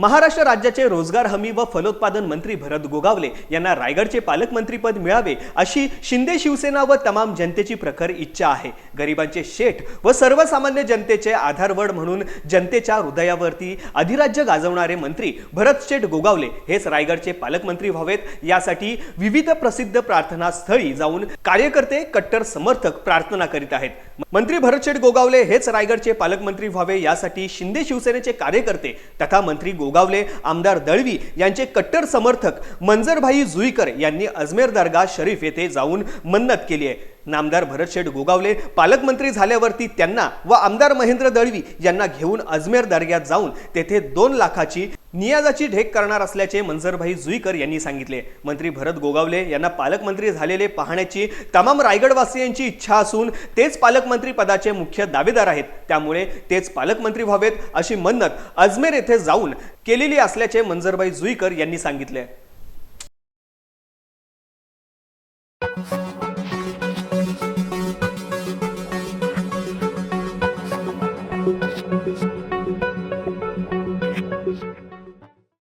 महाराष्ट्र राज्याचे रोजगार हमी व फलोत्पादन मंत्री भरत गोगावले यांना रायगडचे पालकमंत्रीपद मिळावे अशी शिंदे शिवसेना व तमाम जनतेची प्रखर इच्छा आहे. गरिबांचे शेठ व सर्वसामान्य जनतेचे आधारवड म्हणून जनतेच्या हृदयावरती अधिराज्य गाजवणारे मंत्री भरत शेठ गोगावले हेच रायगडचे पालकमंत्री व्हावेत. यासाठी विविध प्रसिद्ध प्रार्थना स्थळी जाऊन कार्यकर्ते कट्टर समर्थक प्रार्थना करीत आहेत. मंत्री भरत शेठ गोगावले हेच रायगडचे पालकमंत्री व्हावे यासाठी शिंदे शिवसेनेचे कार्यकर्ते तथा मंत्री गोगावले आमदार दळवी यांचे कट्टर समर्थक मंजरभाई जुईकर यांनी अजमेर दर्गा शरीफ येथे जाऊन मन्नत केली आहे. नामदार भरत शेठ गोगावले पालकमंत्री झाल्यावरती त्यांना व आमदार महेंद्र दळवी यांना घेऊन अजमेर दर्ग्यात जाऊन तेथे दोन लाखाची नियाजाची ढेक करणार असल्याचे मंजरभाई जुईकर यांनी सांगितले. मंत्री भरत गोगावले यांना पालकमंत्री झालेले पाहण्याची तमाम रायगडवासियांची इच्छा असून तेच पालकमंत्री पदाचे मुख्य दावेदार आहेत. त्यामुळे तेच पालकमंत्री व्हावेत अशी मन्नत अजमेर येथे जाऊन केलेली असल्याचे मंजरभाई जुईकर यांनी सांगितले.